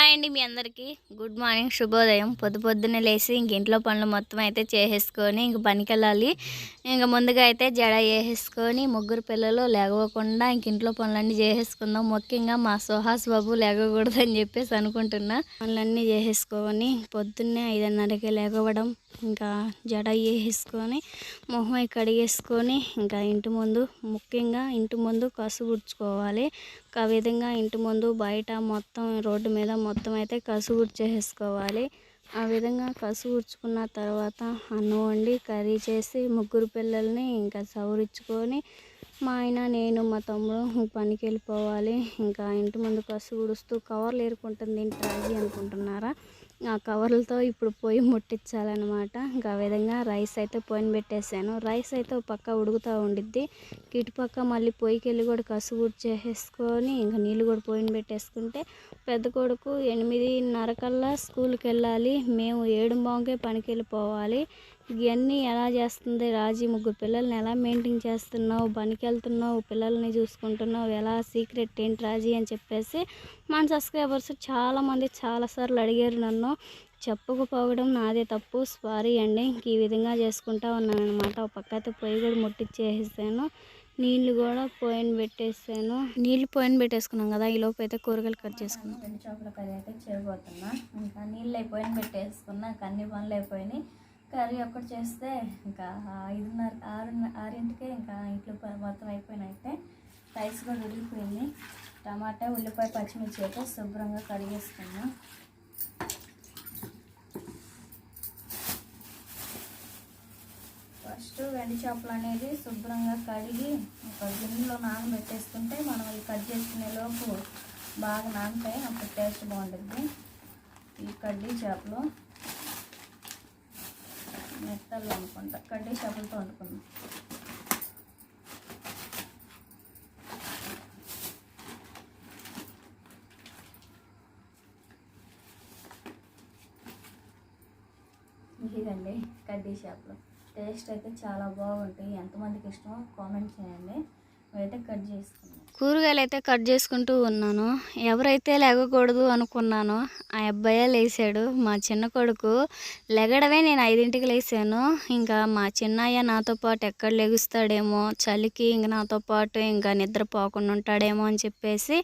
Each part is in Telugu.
హాయ్ అండి మీ అందరికీ. గుడ్ మార్నింగ్ శుభోదయం. పొద్దు పొద్దున్నే లేచి ఇంక ఇంట్లో పనులు మొత్తం అయితే చేసేసుకొని ఇంక పనికి వెళ్ళాలి ఇంక ముందుగా అయితే జడ వేసేసుకొని ముగ్గురు పిల్లలు లేగవకుండా ఇంక ఇంట్లో పనులన్నీ చేసేసుకుందాం. ముఖ్యంగా మా సుహాస్ బాబు లేగకూడదని చెప్పేసి అనుకుంటున్నా. పనులన్నీ చేసేసుకొని పొద్దున్నే ఐదున్నరకి లేగవడం ఇంకా జడ వేసేసుకొని మొహం అయి కడిగేసుకొని ఇంకా ఇంటి ముందు ముఖ్యంగా ఇంటి ముందు కసు గుడ్చుకోవాలి ఆ విధంగా ఇంటి ముందు బయట మొత్తం రోడ్డు మీద మొత్తం అయితే కసు చేసేసుకోవాలి ఆ విధంగా కసు ఉడ్చుకున్న తర్వాత అన్నం వండి కర్రీ చేసి ముగ్గురు పిల్లల్ని ఇంకా సవరించుకొని మా ఆయన నేను మా తమ్ముడు పనికి వెళ్ళిపోవాలి. ఇంకా ఇంటి ముందు కసు ఉడుస్తూ కవర్లు ఏరుకుంటుంది ఏంటి రాజీ అనుకుంటున్నారా? ఆ కవర్లతో ఇప్పుడు పొయ్యి ముట్టించాలన్నమాట. ఇంకా ఆ విధంగా రైస్ అయితే పొయ్యిని పెట్టేశాను రైస్ అయితే పక్క ఉడుకుతూ ఉండిద్ది. ఇటుపక్క మళ్ళీ పొయ్యికి వెళ్ళి కూడా కసు చేసేసుకొని ఇంకా నీళ్ళు కూడా పొయ్యిని పెట్టేసుకుంటే పెద్ద కొడుకు ఎనిమిదిన్నర కల్లా స్కూల్కి వెళ్ళాలి. మేము ఏడు బాగుకే పనికి వెళ్ళిపోవాలి ఇవన్నీ ఎలా చేస్తుంది? రాజీ ముగ్గురు పిల్లల్ని ఎలా మెయింటైన్ చేస్తున్నావు? పనికి వెళ్తున్నావు పిల్లల్ని చూసుకుంటున్నావు? ఎలా? సీక్రెట్ ఏంటి రాజీ అని చెప్పేసి మన సబ్స్క్రైబర్స్ చాలామంది చాలాసార్లు అడిగారు నన్ను. చెప్పకపోవడం నాదే తప్పు. సారీ అండి. ఇంక ఈ విధంగా చేసుకుంటా ఉన్నాను అనమాట ఒక పక్క అయితే పొయ్యి కూడా ముట్టించేసాను నీళ్ళు కూడా పోయిన పెట్టేసాను. నీళ్ళు పోయిన పెట్టేసుకున్నాం కదా. ఈ లోపు అయితే కూరగాయలు కట్ చేసుకున్నాం. చేపల కర్రీ అయితే చేయబోతున్నా. ఇంకా నీళ్ళు అయిపోయిన పెట్టేసుకున్నా. ఇంకా అన్ని పనులు అయిపోయినాయి. కర్రీ ఒక్కటి చేస్తే ఇంకా ఐదున్నర ఆరు ఆరింటికే ఇంకా ఇంట్లో మొత్తం మొత్తం అయిపోయినైతే రైస్ కూడా ఉడికిపోయింది. టమాటా ఉల్లిపాయ పచ్చిమిర్చి అయితే శుభ్రంగా కడిగేసుకున్నా. ఫస్ట్ వెండి చేపలు అనేది శుభ్రంగా కడిగి ఒక గిన్నెలో నానబెట్టేసుకుంటే మనం ఈ కట్ చేసుకునే లోపు బాగా నానతాయి. అప్పుడు టేస్ట్ బాగుంటుంది. ఈ కడ్డీ చేపలు. మెత్తలు వండుకుంటా కడ్డీ చేపలతో వండుకుందాం ఇదండి కడ్డీ చేపలు. టేస్ట్ అయితే చాలా బాగుంటాయి. ఎంతమందికి ఇష్టమో కామెంట్ చేయండి. అయితే కట్ చేసుకున్నాం కూరగాయలు అయితే కట్ చేసుకుంటూ ఉన్నాను. ఎవరైతే లెగకూడదు అనుకున్నానో ఆ అబ్బాయే లేచాడు మా చిన్న కొడుకు లెగడమే నేను ఐదింటికి లేచాను ఇంకా మా చిన్నయ్య నాతో పాటు ఎక్కడ లెగుస్తాడేమో చలికి ఇంక నాతో పాటు ఇంకా నిద్రపోకుండా ఉంటాడేమో అని చెప్పేసి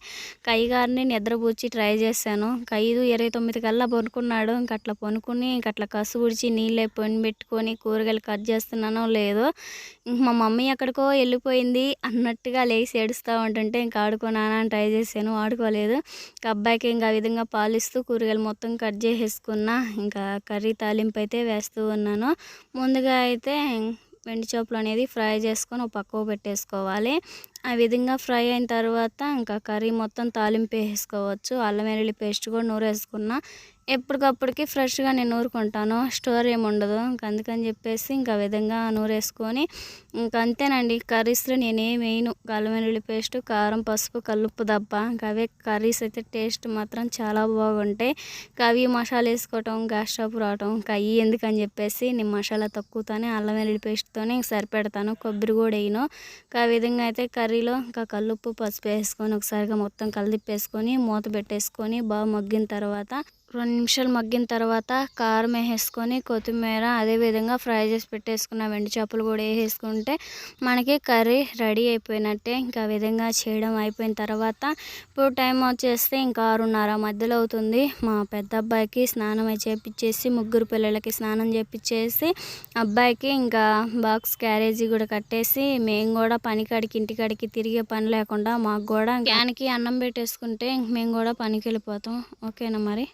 కైగారిని నిద్రపూర్చి ట్రై చేశాను. ఐదు ఇరవై తొమ్మిది కల్లా పనుకున్నాడు. ఇంక అట్లా పనుకుని ఇంక అట్లా కసు ఉడిచి నీళ్ళే పొని పెట్టుకొని కూరగాయలు కట్ చేస్తున్నానో లేదో ఇంక మా మమ్మీ ఎక్కడికో వెళ్ళిపోయింది కరెక్ట్గా లేచి ఏడుస్తూ ఉంటుంటే ఇంకా ఆడుకోనానా అని ట్రై చేశాను ఆడుకోలేదు. ఇంకా అబ్బాయికి ఇంకా విధంగా పాలిస్తూ కూరగాయలు మొత్తం కట్ చేసేసుకున్నా ఇంకా కర్రీ తాలింపు అయితే వేస్తూ ఉన్నాను. ముందుగా అయితే వెండి చేపలు అనేది ఫ్రై చేసుకొని ఒక పక్కకు పెట్టేసుకోవాలి. ఆ విధంగా ఫ్రై అయిన తర్వాత ఇంకా కర్రీ మొత్తం తాలింపు వేసుకోవచ్చు. అల్లం వెల్లుల్లి పేస్ట్ కూడా నూరేసుకున్నా. ఎప్పటికప్పటికి ఫ్రెష్గా నేను నూరుకుంటాను. స్టోర్ ఏమి ఉండదు. అందుకని చెప్పేసి ఇంకా విధంగా నూరేసుకొని ఇంకా అంతేనండి. కర్రీస్లో నేనేం వేయను అల్లం వెల్లుల్లి పేస్ట్ కారం పసుపు కల్లుప్పు దబ్బ. ఇంకా అవే కర్రీస్ అయితే టేస్ట్ మాత్రం చాలా బాగుంటాయి. ఇంకా అవి మసాలా వేసుకోవటం గ్యాస్ స్టవ్ రావటం ఇంకా అవి ఎందుకని చెప్పేసి నేను మసాలా తక్కువతోనే అల్లం వెల్లుల్లి పేస్ట్తోనే సరిపెడతాను. కొబ్బరి కూడా వేయను. ఇంకా ఆ విధంగా అయితే కర్రీలో ఇంకా కల్లుప్పు పసుపు వేసుకొని ఒకసారిగా మొత్తం కలిపేసుకొని మూత పెట్టేసుకొని బాగా మగ్గిన తర్వాత రెండు నిమిషాలు మగ్గిన తర్వాత కారం వేసేసుకొని కొత్తిమీర అదేవిధంగా ఫ్రై చేసి పెట్టేసుకున్న వెండి చేపలు కూడా వేసేసుకుంటే మనకి కర్రీ రెడీ అయిపోయినట్టే. ఇంకా విధంగా చేయడం అయిపోయిన తర్వాత ఇప్పుడు టైం వచ్చేస్తే ఇంకా ఆరున్నర మధ్యలో అవుతుంది. మా పెద్ద అబ్బాయికి స్నానం చేపించేసి ముగ్గురు పిల్లలకి స్నానం చేపించేసి అబ్బాయికి ఇంకా బాక్స్ క్యారేజీ కూడా కట్టేసి మేము కూడా పనికాడికి ఇంటికాడికి తిరిగే పని లేకుండా మాకు కూడా క్యాన్కి అన్నం పెట్టేసుకుంటే మేము కూడా పనికి వెళ్ళిపోతాం. ఓకేనా మరి?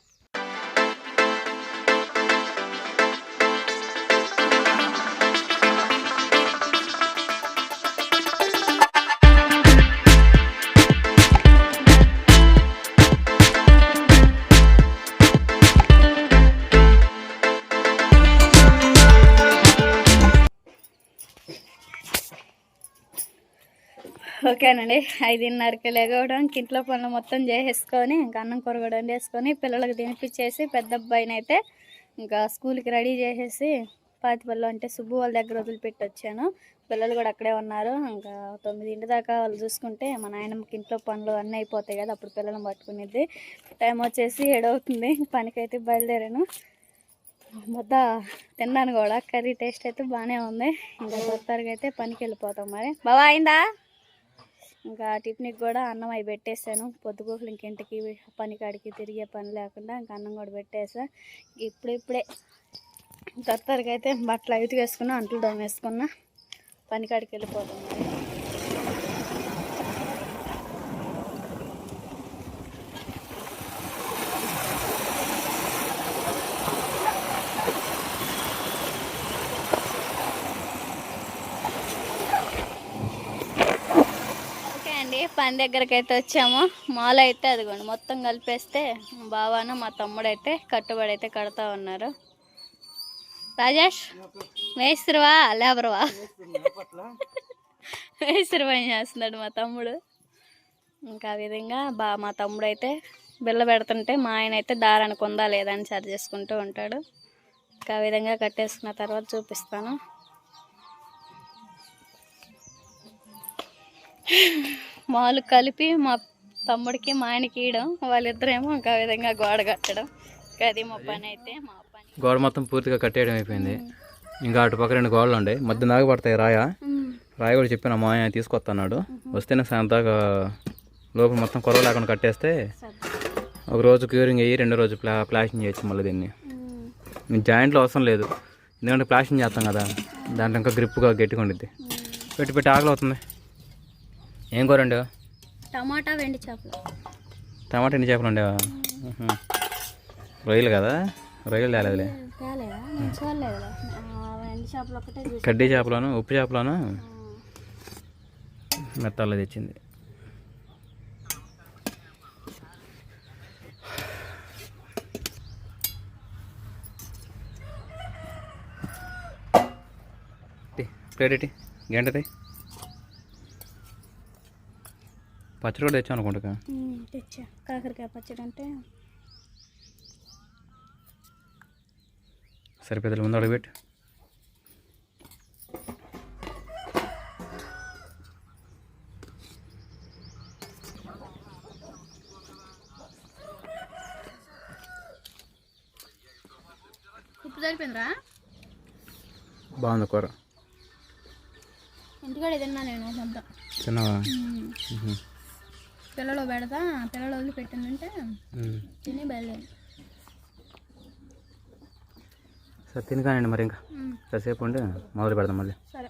ఓకేనండి. ఐదున్నరకి లేకపోవడం ఇంట్లో పనులు మొత్తం చేసేసుకొని ఇంకా అన్నం కూర కూడా వండేసుకొని పిల్లలకు తినిపించేసి పెద్ద అబ్బాయిని అయితే ఇంకా స్కూల్కి రెడీ చేసేసి పాతిపల్లి అంటే సుబ్బు వాళ్ళ దగ్గర వదిలిపెట్టి వచ్చాను పిల్లలు కూడా అక్కడే ఉన్నారు. ఇంకా తొమ్మిదింటి దాకా వాళ్ళు చూసుకుంటే మా నాయనమ్మకి ఇంట్లో పనులు అన్నీ అయిపోతాయి కదా అప్పుడు పిల్లలను పట్టుకునేది. టైం వచ్చేసి ఏడవుతుంది. పనికైతే బయలుదేరాను. ముద్ద తిన్నాను కూడా. కర్రీ టేస్ట్ అయితే బాగానే ఉంది. ఇంకా తొత్తరగా అయితే పనికి వెళ్ళిపోతాం మరి. బాబా అయిందా? ఇంకా టిఫిన్కి కూడా అన్నం అవి పెట్టేశాను పొద్దుగోకులు ఇంకింటికి పని కాడికి తిరిగే పని లేకుండా ఇంకా అన్నం కూడా పెట్టేసా. ఇప్పుడిప్పుడే తొత్తరికైతే కొత్తగా అయితే బట్టలు అవి వేసుకున్నా అంట్లు దమ్ వేసుకున్నా పని పని దగ్గరికి అయితే వచ్చాము. మాల్ అయితే అదిగోండి మొత్తం కలిపేస్తే బావాను మా తమ్ముడు అయితే కట్టుబడి అయితే కడతా ఉన్నారు. రాజేష్ మేస్త్రివా? లేబర్వా? మేస్త్రి పని చేస్తున్నాడు మా తమ్ముడు? ఇంకా ఆ విధంగా బా మా తమ్ముడు అయితే బిల్ల పెడుతుంటే మా ఆయన అయితే దారానికి ఉందా లేదా అని సరి చేసుకుంటూ ఉంటాడు. ఇంకా ఆ విధంగా కట్టేసుకున్న తర్వాత చూపిస్తాను. మాలు కలిపి మా తమ్ముడికి మా ఆయనకి ఇయడం వాళ్ళిద్దరేమో ఇంకా విధంగా గోడ కట్టడం. అది మా పని అయితే మా పని. గోడ మొత్తం పూర్తిగా కట్టేయడం అయిపోయింది. ఇంకా అటు పక్క రెండు గోడలు ఉండే. మధ్య దాకా పడతాయి రాయ. రాయ కూడా చెప్పిన మా ఆయన తీసుకొస్తున్నాడు వస్తేనే సాయంత్రం దాకా లోపల మొత్తం కొరవ లేకుండా కట్టేస్తే ఒక రోజు క్యూరింగ్ అయ్యి రెండో రోజు ప్లా ప్లాస్టింగ్ చేయొచ్చు మళ్ళీ దీన్ని. జాయింట్లో అవసరం లేదు. ఎందుకంటే ప్లాస్టింగ్ చేస్తాం కదా దాంట్లో ఇంకా గ్రిప్గా గట్టిగా ఉండిద్ది. పెట్టి పెట్టి ఆకలి అవుతుంది. ఏం కూర ఉండేవా టమాటా వెండి చేపలు. టమాటా ఎన్ని చేపలు ఉండేవా. రొయ్యలు కదా? రొయ్యలు తేలేదులే. కడ్డీ చేపలను ఉప్పు చేపలను? మెత్తాల్లో తెచ్చింది. ప్లేట్ ఇటీ గంటది పచ్చడి కూడా తెచ్చాం అనుకుంటా ఉమ్, తెచ్చా. కాకరకాయ పచ్చడి అంటే సరిపోతుంది ముందు అడుగుపెట్టు. ఉప్పు సరిపోయిందిరా? బాగుంది కూర. ఇంటికాడ తిన్నా నేను కొంత తిన్నావా. పిల్లలు పెడతా పిల్లలు వదిలి పెట్టిందంటే ఉమ్. తిని బయలుదేరి. సరే తినకానండి మరి ఇంకా. కాసేపు ఉండి మొదలు పెడదాం మళ్ళీ. సరే.